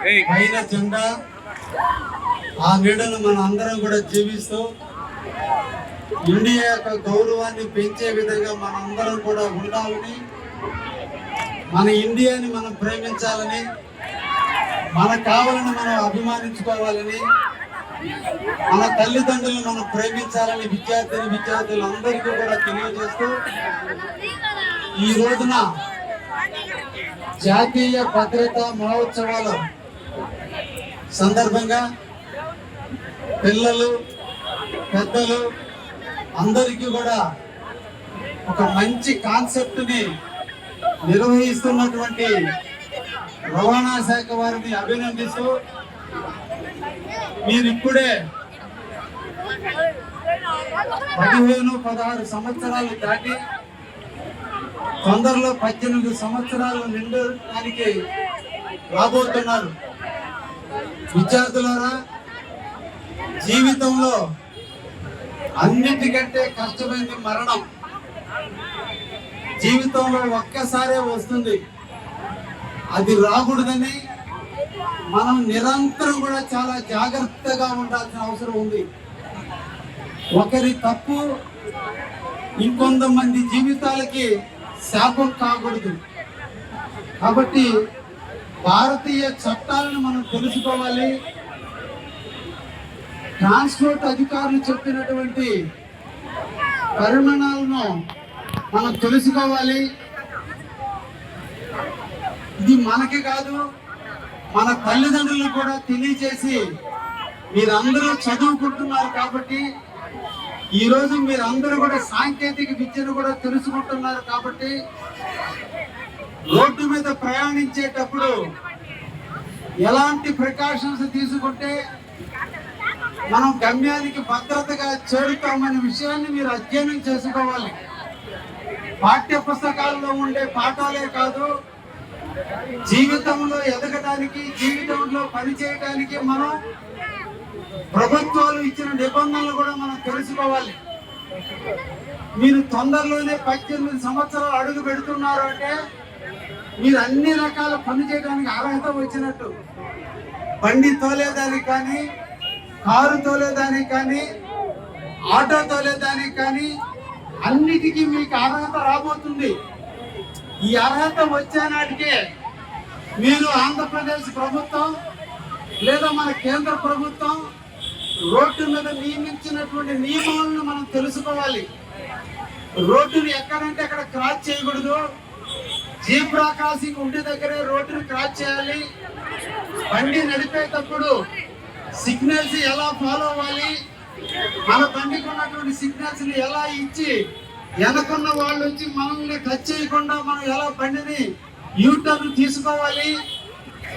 పైన జెండా ఆ నీడను మన అందరం కూడా జీవిస్తూ ఇండియా యొక్క గౌరవాన్ని పెంచే విధంగా మన అందరం కూడా ఉండాలని మన ఇండియాని మనం ప్రేమించాలని మన కావాలని మనం అభిమానించుకోవాలని మన తల్లిదండ్రులను మనం ప్రేమించాలని విద్యార్థిని విద్యార్థులందరికీ కూడా తెలియజేస్తూ ఈ రోజున జాతీయ భద్రతా మహోత్సవాలు సందర్భంగా పిల్లలు పెద్దలు అందరికీ కూడా ఒక మంచి కాన్సెప్ట్ని నిర్వహిస్తున్నటువంటి రవాణా శాఖ వారిని అభినందిస్తూ మీరు ఇప్పుడే పదిహేను పదహారు సంవత్సరాలు దాటి తొందరలో పద్దెనిమిది సంవత్సరాలు నిండడానికి రాబోతున్నారు. విద్యార్థులారా జీవితంలో అన్నిటికంటే కష్టమైనది మరణం. జీవితంలో ఒక్కసారే వస్తుంది. అది రాకూడదని మనం నిరంతరం కూడా చాలా జాగ్రత్తగా ఉండాల్సిన అవసరం ఉంది. ఒకరి తప్పు ఇంకొంతమంది జీవితాలకి శాపం కాకూడదు. కాబట్టి భారతీయ చట్టాలను మనం తెలుసుకోవాలి. ట్రాన్స్పోర్ట్ అధికారులు చెప్పినటువంటి పరిమాణాలను మనం తెలుసుకోవాలి. ఇది మనకి కాదు మన తల్లిదండ్రులు కూడా తెలియజేసి మీరందరూ చదువుకుంటున్నారు కాబట్టి ఈ రోజు మీరందరూ కూడా సాంకేతిక విద్యను కూడా తెలుసుకుంటున్నారు కాబట్టి రోడ్డు మీద ప్రయాణించేటప్పుడు ఎలాంటి ప్రికాషన్స్ తీసుకుంటే మనం గమ్యానికి భద్రతగా చేరుతామనే విషయాన్ని మీరు అధ్యయనం చేసుకోవాలి. పాఠ్య పుస్తకాల్లో ఉండే పాఠాలే కాదు జీవితంలో ఎదగడానికి జీవితంలో పనిచేయడానికి మనం ప్రభుత్వాలు ఇచ్చిన నిబంధనలు కూడా మనం తెలుసుకోవాలి. మీరు తొందరలోనే పద్దెనిమిది సంవత్సరాలు అడుగు పెడుతున్నారు అంటే మీరు అన్ని రకాల పని చేయడానికి అర్హత వచ్చినట్టు. బండి తోలేదానికి కానీ కారు తోలేదానికి కానీ ఆటో తోలేదానికి కానీ అన్నిటికీ మీకు అర్హత రాబోతుంది. ఈ అర్హత వచ్చేనాటికే మీరు ఆంధ్రప్రదేశ్ ప్రభుత్వం లేదా మన కేంద్ర ప్రభుత్వం రోడ్డు మీద నియమించినటువంటి నియమాలను మనం తెలుసుకోవాలి. రోడ్డుని ఎక్కడంటే అక్కడ క్రాస్ చేయకూడదు. జీబ్రా క్రాసింగ్ ఉండే దగ్గరే రోడ్డుని క్రాస్ చేయాలి. బండి నడిపేటప్పుడు సిగ్నల్స్ ఎలా ఫాలో అవ్వాలి? మన బండికి ఉన్నటువంటి సిగ్నల్స్ని ఎలా ఇచ్చి వెనకున్న వాళ్ళు వచ్చి మనల్ని టచ్ చేయకుండా మనం ఎలా బండిని యూటర్న్ తీసుకోవాలి?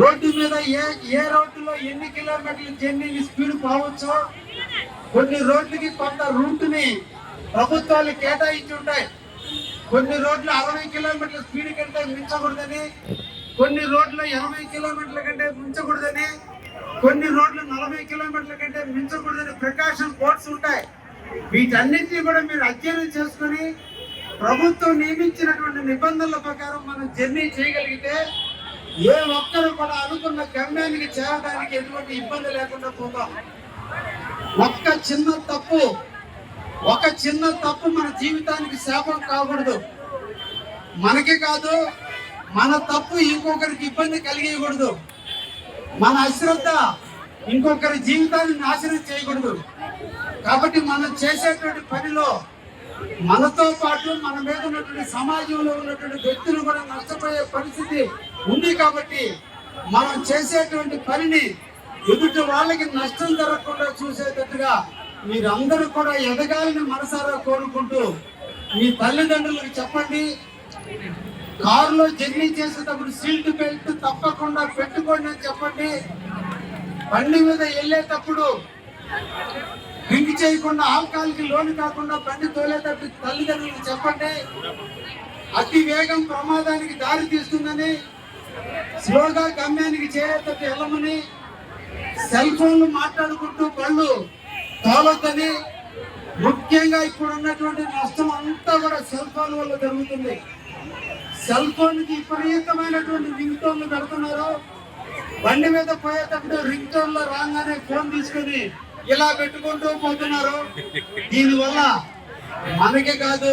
రోడ్డు మీద ఏ ఏ రోడ్డులో ఎన్ని కిలోమీటర్లు జర్నీ స్పీడ్ పోవచ్చు కొన్ని రోడ్లకి కొంత రూట్ని ప్రభుత్వాలు కేటాయించి ఉంటాయి. కొన్ని రోడ్లు అరవై కిలోమీటర్ల స్పీడ్ కంటే మించకూడదని కొన్ని రోడ్లు ఎనభై కిలోమీటర్ల కంటే మించకూడదని కొన్ని రోడ్లు నలభై కిలోమీటర్ల కంటే మించకూడదని ప్రికాషన్ కోర్ట్స్ ఉంటాయి. వీటన్నింటినీ కూడా మీరు అధ్యయనం చేసుకుని ప్రభుత్వం నియమించినటువంటి నిబంధనల ప్రకారం మనం జర్నీ చేయగలిగితే ఏ ఒక్కరు కూడా అనుకున్న గమ్యానికి చేరడానికి ఎటువంటి ఇబ్బంది లేకుండా పోతాం. ఒక్క చిన్న తప్పు ఒక చిన్న తప్పు మన జీవితానికి శాపం కాకూడదు. మనకి కాదు మన తప్పు ఇంకొకరికి ఇబ్బంది కలిగేయకూడదు. మన అశ్రద్ధ ఇంకొకరి జీవితాన్ని నాశనం చేయకూడదు. కాబట్టి మనం చేసేటువంటి పనిలో మనతో పాటు మన మీద ఉన్నటువంటి సమాజంలో ఉన్నటువంటి వ్యక్తులు కూడా నష్టపోయే పరిస్థితి ఉంది కాబట్టి మనం చేసేటువంటి పనిని ఎదుటి వాళ్ళకి నష్టం జరగకుండా చూసేటట్టుగా మీరందరూ కూడా ఎదగాలని మనసారా కోరుకుంటూ మీ తల్లిదండ్రులకు చెప్పండి. కారులో జర్నీ చేసేటప్పుడు సీట్ బెల్ట్ తప్పకుండా పెట్టుకోండి అని చెప్పండి. బండి మీద వెళ్ళేటప్పుడు డ్రింక్ చేయకుండా ఆల్కహాల్కి లోను కాకుండా బండి తోలేటప్పుడు తల్లిదండ్రులకు చెప్పండి. అతి వేగం ప్రమాదానికి దారి తీస్తుందని స్లోగా గమ్యానికి చేరేటట్టు వెళ్ళమని సెల్ ఫోన్లు మాట్లాడుకుంటూ బళ్ళు తోలొద్దని ముఖ్యంగా ఇప్పుడు ఉన్నటువంటి నష్టం అంతా కూడా సెల్ ఫోన్ వల్ల జరుగుతుంది. సెల్ ఫోన్కి విపరీతమైనటువంటి రింగ్ టోన్లు పెడుతున్నారు. బండి మీద పోయేటప్పుడు రింగ్ టోన్లో రాగానే ఫోన్ తీసుకుని ఇలా పెట్టుకుంటూ పోతున్నారు. దీనివల్ల మనకే కాదు